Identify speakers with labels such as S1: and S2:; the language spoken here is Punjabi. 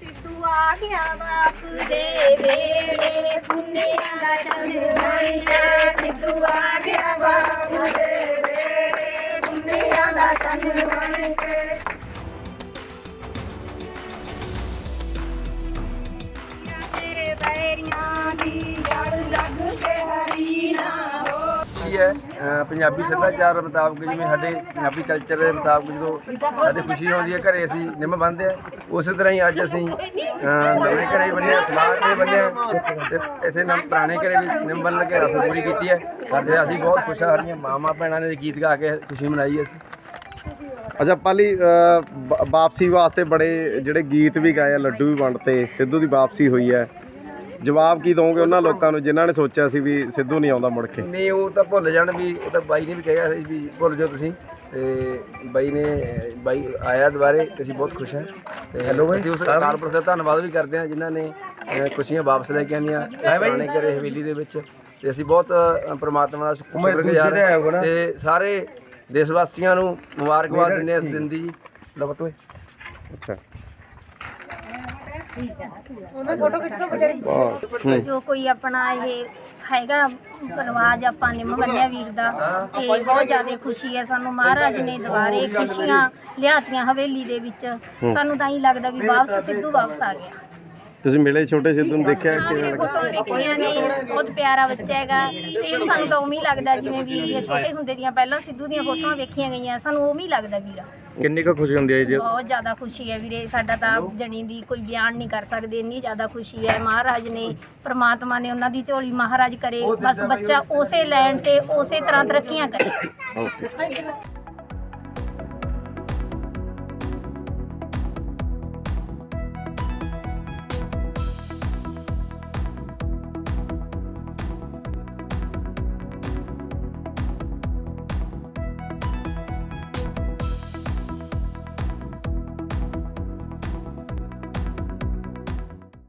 S1: ਸਿੱਧੂ ਆ ਗਿਆ ਬਾਪ ਦੇ ਵੇੜੇ ਪੁੰਨਿਆਂ ਦਾ ਚੰਨ ਸਿੱਧੂ ਆ ਗਿਆ ਬਾਪ ਦੇ ਵੇੜੇ ਪੁੰਨਿਆਂ ਦਾ ਚੰਨ ਹੋ
S2: ਹੈ? ਅਹ ਪੰਜਾਬੀ ਸੱਭਿਆਚਾਰ ਮੁਤਾਬਕ ਜਿਵੇਂ ਸਾਡੇ ਪੰਜਾਬੀ ਕਲਚਰ ਦੇ ਮੁਤਾਬਕ ਜਦੋਂ ਸਾਡੇ ਖੁਸ਼ੀ ਆਉਂਦੀ ਹੈ ਘਰੇ ਅਸੀਂ ਨਿੰਮ ਬੰਨਦੇ ਆ ਉਸੇ ਤਰ੍ਹਾਂ ਹੀ ਅੱਜ ਅਸੀਂ ਅਹ ਨਵੇਂ ਘਰੇ ਬੰਨਿਆ ਸਲਾਹ ਤੇ ਬੰਨਿਆ ਤੇ ਇਥੇ ਨਮ ਪੁਰਾਣੇ ਘਰੇ ਵੀ ਨਿੰਮ ਬੰਨ ਕੇ ਰਸਮ ਪੂਰੀ ਕੀਤੀ ਹੈ। ਤੇ ਅਸੀਂ ਬਹੁਤ ਖੁਸ਼ ਹਾਂ ਸਾਡੀਆਂ ਮਾਮਾ ਭੈਣਾਂ ਨੇ ਗੀਤ ਗਾ ਕੇ ਖੁਸ਼ੀ ਮਨਾਈ ਅਸੀਂ।
S3: ਅੱਛਾ ਪਾਲੀ ਅ, ਬ- ਵਾਪਸੀ ਵਾਸਤੇ ਬੜੇ ਜਿਹੜੇ ਗੀਤ ਵੀ ਗਾਏ ਆ ਲੱਡੂ ਵੀ ਵੰਡਤੇ ਸਿੱਧੂ ਦੀ ਵਾਪਸੀ ਹੋਈ ਹੈ। ਜਵਾਬ ਕੀ ਦੋਗੇ ਉਹਨਾਂ ਲੋਕਾਂ ਨੂੰ ਜਿਨ੍ਹਾਂ ਨੇ ਸੋਚਿਆ ਸੀ ਵੀ ਸਿੱਧੂ ਨਹੀਂ ਆਉਂਦਾ ਮੁੜ ਕੇ?
S2: ਨਹੀਂ ਉਹ ਤਾਂ ਭੁੱਲ ਜਾਣ ਵੀ ਉਹ ਤਾਂ ਬਾਈ ਨੇ ਵੀ ਕਿਹਾ ਸੀ ਵੀ ਭੁੱਲ ਜਾਓ ਤੁਸੀਂ। ਤੇ ਬਾਈ ਨੇ ਬਾਈ ਆਇਆ ਦੁਬਾਰੇ ਤੇ ਅਸੀਂ ਬਹੁਤ ਖੁਸ਼ ਹਾਂ। ਤੇ ਹੈਲੋ ਬਾਈ। ਅਸੀਂ ਉਸ ਅਕਾਲ ਪੁਰਖ ਦਾ ਧੰਨਵਾਦ ਵੀ ਕਰਦੇ ਹਾਂ ਜਿਨ੍ਹਾਂ ਨੇ ਖੁਸ਼ੀਆਂ ਵਾਪਸ ਲੈ ਕੇ ਆਂਦੀਆਂ ਪੁਰਾਣੇ ਘਰੇ ਹਵੇਲੀ ਦੇ ਵਿੱਚ। ਤੇ ਅਸੀਂ ਬਹੁਤ ਪ੍ਰਮਾਤਮਾ ਦਾ ਸ਼ੁਕਰਗੁਜ਼ਾਰ ਹਾਂ ਤੇ ਸਾਰੇ ਦੇਸ਼ ਵਾਸੀਆਂ ਨੂੰ ਮੁਬਾਰਕਬਾਦ ਦਿੰਦੇ ਹਾਂ ਇਸ ਦਿਨ ਦੀ ਲਵਤ
S3: ਅੱਛਾ।
S1: ਜੋ ਕੋਈ ਆਪਣਾ ਇਹ ਹੈਗਾ ਰਿਵਾਜ ਆਪਾਂ ਨਿੰਮ ਬੰਨਿਆ ਵੀਰ ਦਾ ਤੇ ਬਹੁਤ ਜ਼ਿਆਦਾ ਖੁਸ਼ੀ ਹੈ ਸਾਨੂੰ। ਮਹਾਰਾਜ ਨੇ ਦੁਬਾਰੇ ਖੁਸ਼ੀਆਂ ਲਿਆਤੀਆਂ ਹਵੇਲੀ ਦੇ ਵਿੱਚ। ਸਾਨੂੰ ਤਾਂ ਹੀ ਲੱਗਦਾ ਵੀ ਵਾਪਸ ਸਿੱਧੂ ਵਾਪਸ ਆ ਗਿਆ।
S3: ਤੁਸੀਂ ਮਿਲੇ ਛੋਟੇ ਸਿੱਧੂ ਨੂੰ ਦੇਖਿਆ ਕਿਵੇਂ
S1: ਫੋਟੋ ਦੇਖੀਆਂ ਨੇ ਬਹੁਤ ਪਿਆਰਾ ਬੱਚਾ ਹੈਗਾ। ਸੇਮ ਸਾਨੂੰ ਤਾਂ ਉਵੇਂ ਹੀ ਲੱਗਦਾ ਜਿਵੇਂ ਵੀਰ ਦੀਆਂ ਛੋਟੇ ਹੁੰਦੇ ਦੀਆਂ ਪਹਿਲਾਂ ਸਿੱਧੂ ਦੀਆਂ ਫੋਟੋਆਂ ਵੇਖੀਆਂ ਗਈਆਂ ਸਾਨੂੰ ਉਵੇਂ ਹੀ ਲੱਗਦਾ ਵੀਰਾ।
S3: ਕਿੰਨੀ ਕੁ ਖੁਸ਼ੀ ਹੁੰਦੀ ਹੈ ਜੀ?
S1: ਬਹੁਤ ਜ਼ਿਆਦਾ ਖੁਸ਼ੀ ਹੈ ਵੀਰੇ ਸਾਡਾ ਤਾਂ ਜਣੀ ਦੀ ਕੋਈ ਬਿਆਨ ਨਹੀਂ ਕਰ ਸਕਦੇ ਇੰਨੀ ਜ਼ਿਆਦਾ ਖੁਸ਼ੀ ਹੈ। ਮਹਾਰਾਜ ਨੇ ਪ੍ਰਮਾਤਮਾ ਨੇ ਉਹਨਾਂ ਦੀ ਝੋਲੀ ਮਹਾਰਾਜ ਕਰੇ। ਬਸ ਬੱਚਾ ਉਸੇ ਲੈਣ ਤੇ ਉਸੇ ਤਰ੍ਹਾਂ ਤਰੱਕੀਆਂ ਕਰੇ।
S3: ਓਕੇ।